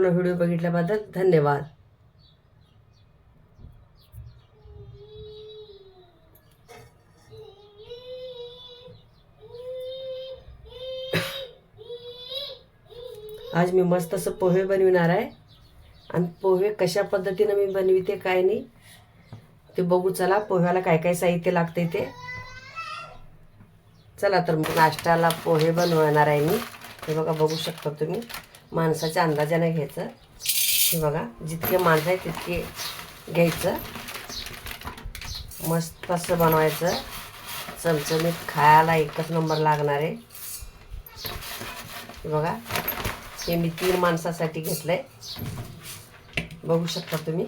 पूर्ण व्हिडिओ बघितल्याबद्दल धन्यवाद. आज मी मस्त असं पोहे बनविणार आहे. आणि पोहे कशा पद्धतीनं मी बनविते काय नाही ते बघू चला पोह्याला काय काय साहित्य लागते ते. चला तर मग नाश्त्याला पोहे बनवणार आहे मी. हे बघा बघू शकता तुम्ही. माणसाच्या अंदाजाने घ्यायचं. हे बघा जितके माणसं आहे तितके घ्यायचं. मस्त असं बनवायचं. चमचमीत खायला एकच नंबर लागणार आहे. हे बघा हे मी तीन माणसासाठी घेतलं आहे बघू शकता तुम्ही.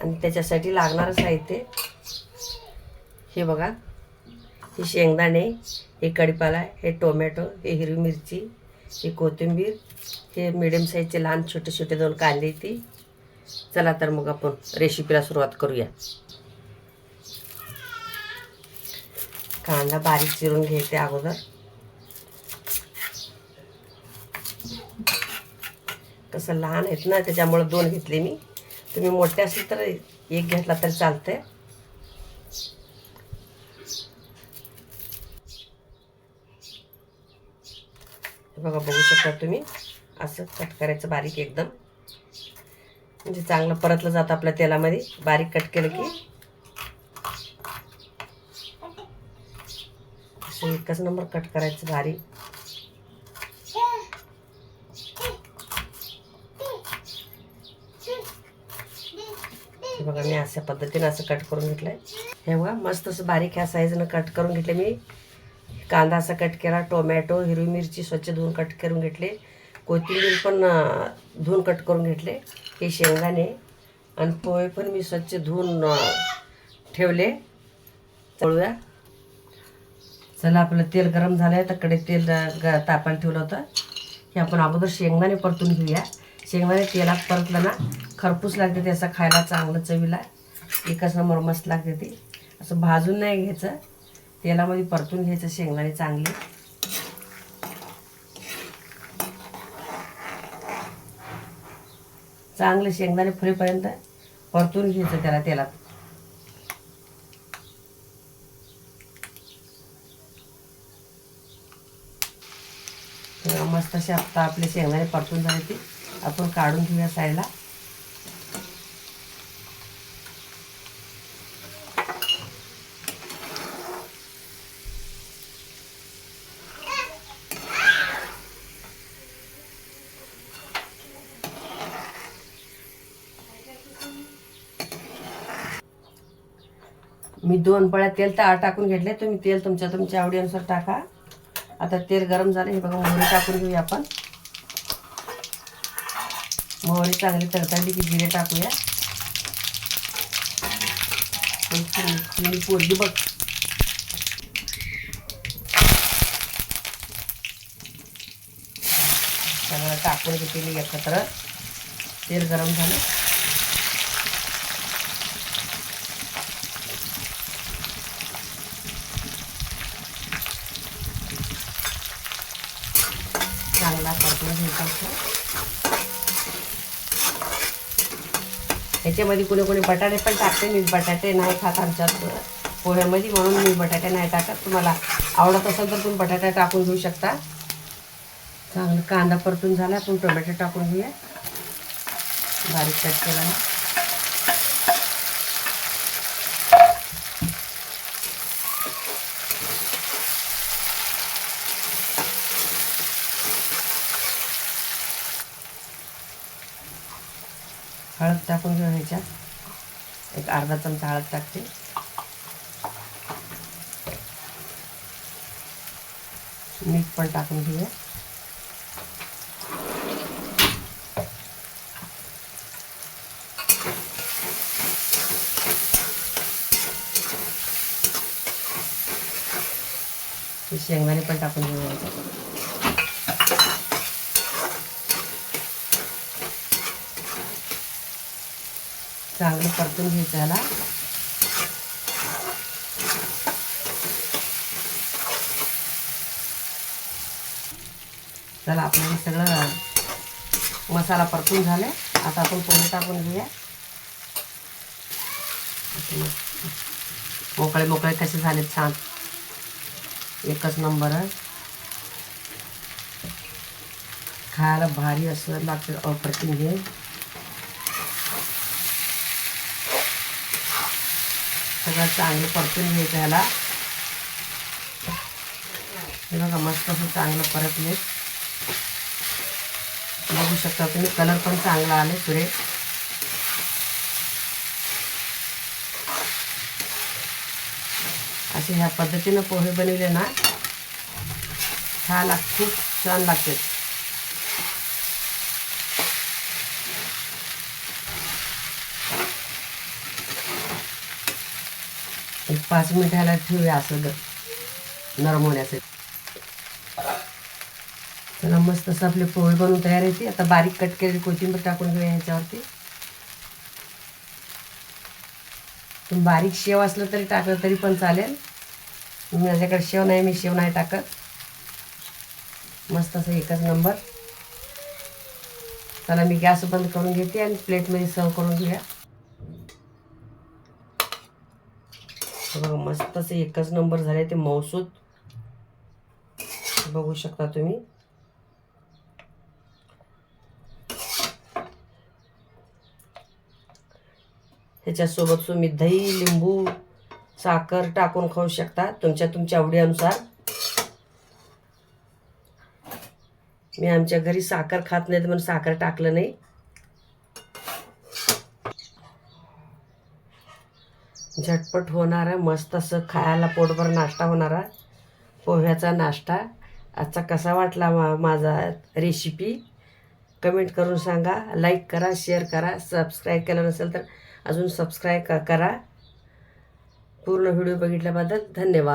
आणि त्याच्यासाठी लागणारं साहित्य हे बघा. हे शेंगदाणे हे कढीपाला हे टोमॅटो हे हिरवी मिरची हे कोथिंबीर हे मिडियम साईजचे लहान छोटे छोटे दोन कांदे ती. चला तर मग आपण रेसिपीला सुरुवात करूया. कांदा बारीक चिरून घ्यायचे अगोदर. कसं लहान आहेत ना त्याच्यामुळं दोन घेतले मी. तुम्ही मोठे असले तर एक घेतला तर चालतंय. बघा बघू शकता तुम्ही. असं कट करायचं बारीक एकदम. म्हणजे चांगलं परतलं जातं आपल्या तेलामध्ये. बारीक कट केलं की. असं एकच नंबर कट करायचं बारीक. हे बघा मी अशा पद्धतीनं असं कट करून घेतलं आहे हे बघा मस्त असं बारीक ह्या साईजनं कट करून घेतले मी. कांदा असा कट केला टोमॅटो हिरवी मिरची स्वच्छ धुवून कट करून घेतले. कोथिंबीर पण धुवून कट करून घेतले. हे शेंगदाणे आणि पोहे पण मी स्वच्छ धुवून ठेवले. तळूया. चला आपलं तेल गरम झालं आहे तर कडे तेल ग तापायला ठेवलं होतं. हे आपण अगोदर शेंगदाणे परतून घेऊया. शेंगदाणे तेलात परतलं ना खरपूस लागते ते असं खायला चांगलं चवीला. एकच नंबर मस्त लागते ते. असं भाजून नाही घ्यायचं. तेलामध्ये परतून घ्यायचं शेंगदाणे चांगले. चांगले शेंगदाणे फुलेपर्यंत परतून घ्यायचं त्याला तेलात. मस्त असे आता आपले शेंगदाणे परतून झाले ते. आपण काढून घेऊया साईडला. मी दोन पळ्या तेल तर टाकून घेतले. तुम्ही तेल तुमच्या तुमच्या आवडीनुसार टाका. आता तेल गरम झालं हे बघा मोहरी टाकून घेऊया आपण. मोहरी चांगली तडतडली की जिरे टाकूया. पोरगी बघ. सगळं टाकून घेतली एकत्र. तेल गरम झालं चांगला परतून घ्यायचा असतो ह्याच्यामध्ये कोणी कोणी बटाटे पण टाकते. मी बटाटे नाही खात आमच्यात पोह्यामध्ये म्हणून मी बटाटे नाही टाकत. तुम्हाला आवडत असेल तर तुम्ही बटाटा टाकून घेऊ शकता. चांगलं कांदा परतून झाला. आपण टोमॅटो टाकून घेऊया. बारीक कट केला. हळद टाकून घेऊ ह्याच्यात एक अर्धा चमचा हळद टाकते. मीठ पण टाकून घेऊया. शेंगदाणे पण टाकून घेऊया. चांगलं परतून घ्यायचं याला. चला आपल्याला सगळं मसाला परतून झाले. आता आपण पोहे टाकून घेऊया. मोकळे मोकळे कसे झाले छान. एकच नंबर. खायला भारी असं लागतं. अप्रतिम हे. सगळं चांगलं परतून घ्यायचं ह्याला हे बघा मस्त असं चांगलं परतले. बघू शकता तुम्ही कलर पण चांगला आले सुरेख असे ह्या पद्धतीनं पोहे बनवले ना खायला खूप छान लागते एक पाच मिनिटाला ठेवूया असं ग नरम होण्यासाठी चला मस्त असं आपले पोळी बनवून तयार येते आता बारीक कट केलेली कोथिंबीर टाकून घेऊया ह्याच्यावरती बारीक शेव असलं तरी टाकलं तरी पण चालेल. माझ्याकडे शेव नाही मी शेव नाही टाकत. मस्त असं एकच नंबर. चला मी गॅस बंद करून घेते आणि प्लेटमध्ये सर्व करून घेऊया हे बघा मस्त एकच नंबर झाले ते मौसूद. बघू शकता तुम्ही. ह्याच्यासोबत तुम्ही दही लिंबू साखर टाकून खाऊ शकता तुमच्या तुमच्या आवडीनुसार. मी आमच्या घरी साखर खात नाही म्हणून साखर टाकलं नाही. झटपट होणारा मस्त असं खायला पोटभर नाश्ता होणारा पोह्याचा नाश्ता. आजचा कसा वाटला मा माझा रेसिपी कमेंट करून सांगा. लाईक करा शेअर करा. सबस्क्राईब केलं नसेल तर अजून सबस्क्राईब करा. पूर्ण व्हिडिओ बघितल्याबद्दल धन्यवाद.